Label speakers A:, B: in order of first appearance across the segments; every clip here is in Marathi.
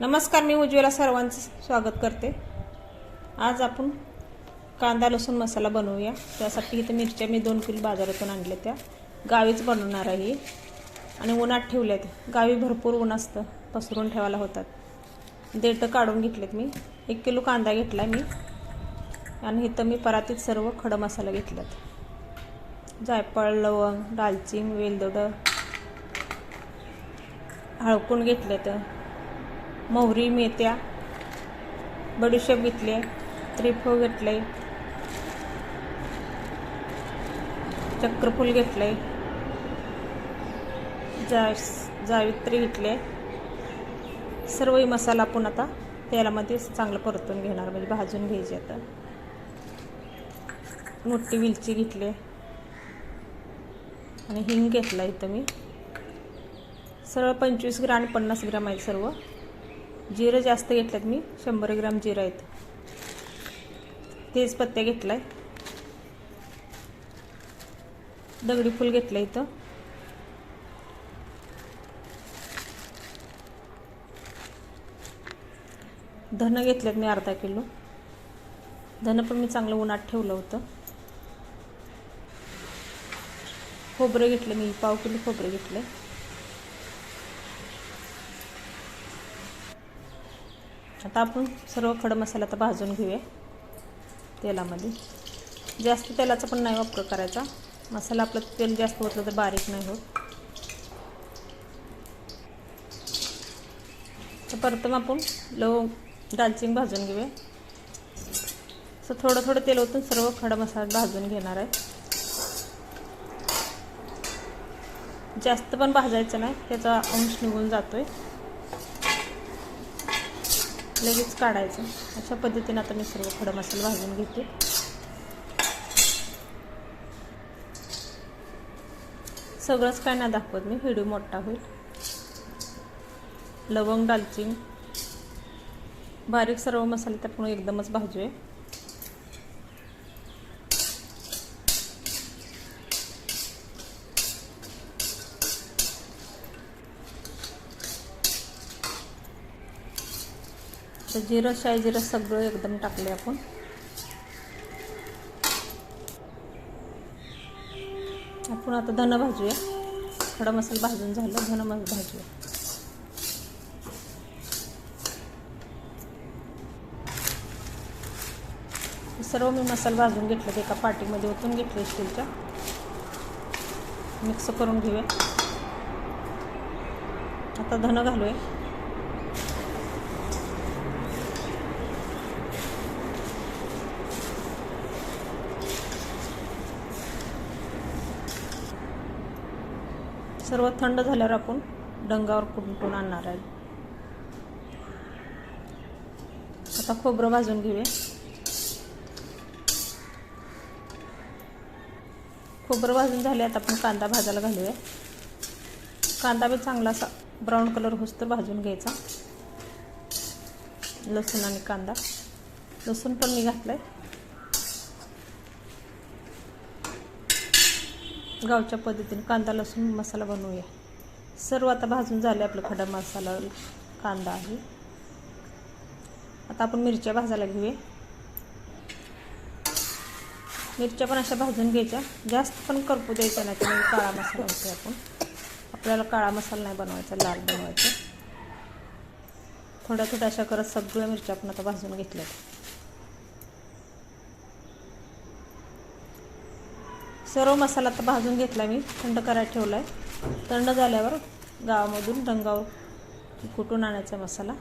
A: नमस्कार मी उज्ज्वला सर्वांचं स्वागत करते. आज आपण कांदा लसूण मसाला बनवूया. त्यासाठी इथं मिरच्या मी दोन किलो बाजारातून आणल्या त्या. गावीच बनवणार आहे आणि उन्हात ठेवल्यात. गावी भरपूर ऊन असतं पसरून ठेवायला होतात. देठं काढून घेतलेत मी. एक किलो कांदा घेतला मी. आणि इथं मी परातीत सर्व खडं मसाला घेतल्यात. जायफळ लवंग दालचिंग वेलदोडं हळकून घेतलं तर मोहरी मेथ्या बडीशेप घेतले त्रिफळ घेतले चक्रफूल घेतले जा जावित्री घेतले सर्वही मसाला आपण आता तेलामध्ये चांगलं परतून घेणार म्हणजे भाजून घ्यायची आता. मोठी विलची घेतली आणि हिंग घेतला इथं मी. सरळ पंचवीस ग्राम आणि पन्नास ग्राम आहे सर्व. जिरं जास्त घेतलं आहेत मी. शंभर ग्राम जिरं आहेत. तेच घेतला आहे दगडी फूल घेतलं इथं. धनं घेतलेत मी अर्धा किलो. धनं पण मी चांगलं उन्हात ठेवलं होतं. खोबरं घेतलं मी. पाव किलो खोबरं घेतलं आता आपण सर्व खडं मसाला आता भाजून घेऊया तेलामध्ये. जास्त तेलाचा पण नाही वापर करायचा. मसाला आपलं तेल जास्त होतलं तर बारीक नाही होत. तर परत मग आपण लवंग दालचिंग भाजून घेऊया. असं थोडं थोडं तेल ओतून सर्व खडा मसाला भाजून घेणार आहे. जास्त पण भाजायचं नाही. त्याचा अंश निघून जातोय. लगेच काढायचं. अशा पद्धतीने आता मी सर्व खडा मसाला भाजून घेते. सगळंच काय नाही दाखवत मी व्हिडिओ मोठा होईल. लवंग दालचिनी. बारीक सर्व मसाले त्यात एकदमच भाजूया. तर जिरं शाही जिरं सगळं एकदम टाकले आपण. आपण आता धन भाजूया. खडा मसाला भाजून झालं धनं मग भाजूया. सर्व मी मसाला भाजून घेतलं ते एका पाटीमध्ये ओतून घेतले स्टीलच्या. मिक्स करून घेऊया. आता धन घालूया. सर्व थंड झाल्यावर आपण डंगावर कुंटून आणणार आहे. आता खोबरं भाजून घेऊया. खोबरं भाजून झाले आता आपण कांदा भाजायला घालूया. कांदा बी चांगला असा ब्राऊन कलर होतं भाजून घ्यायचा. लसूण आणि कांदा. लसूण पण मी घातलं आहे गावच्या पद्धतीने कांदा लसूण मसाला बनवूया. सर्व आता भाजून झाले आपलं खडा मसाला कांदा आहे. आता आपण मिरच्या भाजायला घेऊया. मिरच्या पण अशा भाजून घ्यायच्या. जास्त पण करपू द्यायच्या नाही तर काळा मसाला होतो आपण. आपल्याला काळा मसाला नाही बनवायचा लाल बनवायचा. थोड्या थोड्या अशा करत सगळ्या मिरच्या आपण आता भाजून घेतल्यात. सर्व मसाला आता भाजून घेतला मी. थंड करायला ठेवला आहे थंड झाल्यावर गावामधून रंगावर कुटून आणायचा मसाला?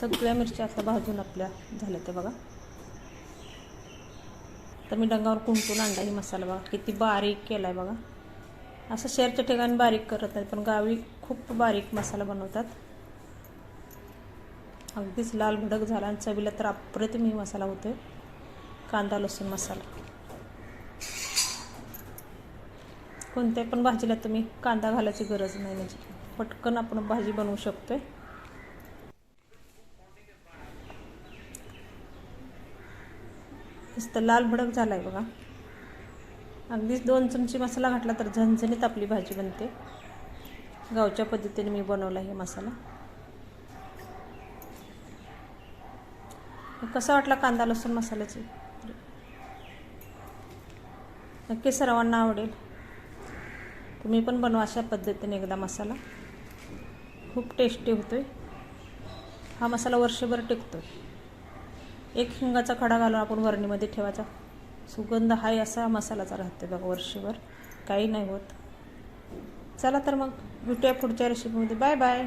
A: सगळ्या मिरच्या आता भाजून आपल्या झाल्या ते बघा. तर मी डंगावर कुंटून आणला ही मसाला बघा. किती बारीक केला आहे बघा. असं शहरच्या ठिकाणी बारीक करत नाही पण गावी खूप बारीक मसाला बनवतात. अगदीच लाल भडक झाला आणि चवीला तर अप्रतिम ही मसाला होतोय. कांदा लसूण मसाला. कोणत्या पण भाजीला तुम्ही कांदा घालायची गरज नाही. म्हणजे पटकन आपण भाजी बनवू शकतो आहे नुसतं लाल भडक झाला आहे बघा. अगदीच दोन चमचे मसाला घातला तर झणझणीत आपली भाजी बनते. गावच्या पद्धतीने मी बनवला हे मसाला. कसा वाटला कांदा लसूण मसाल्याची? नक्की सर्वांना आवडेल. तुम्ही पण बनवा अशा पद्धतीने एकदा मसाला. खूप टेस्टी होतो आहे हा मसाला वर्षभर टिकतो आहे एक हिंगाचा खडा घालून आपण वरणीमध्ये ठेवायचा. सुगंध हाय असा मसालाचा राहतो बघा वर्षभर. काही नाही होत. चला तर मग भेटूया पुढच्या रेसिपीमध्ये बाय बाय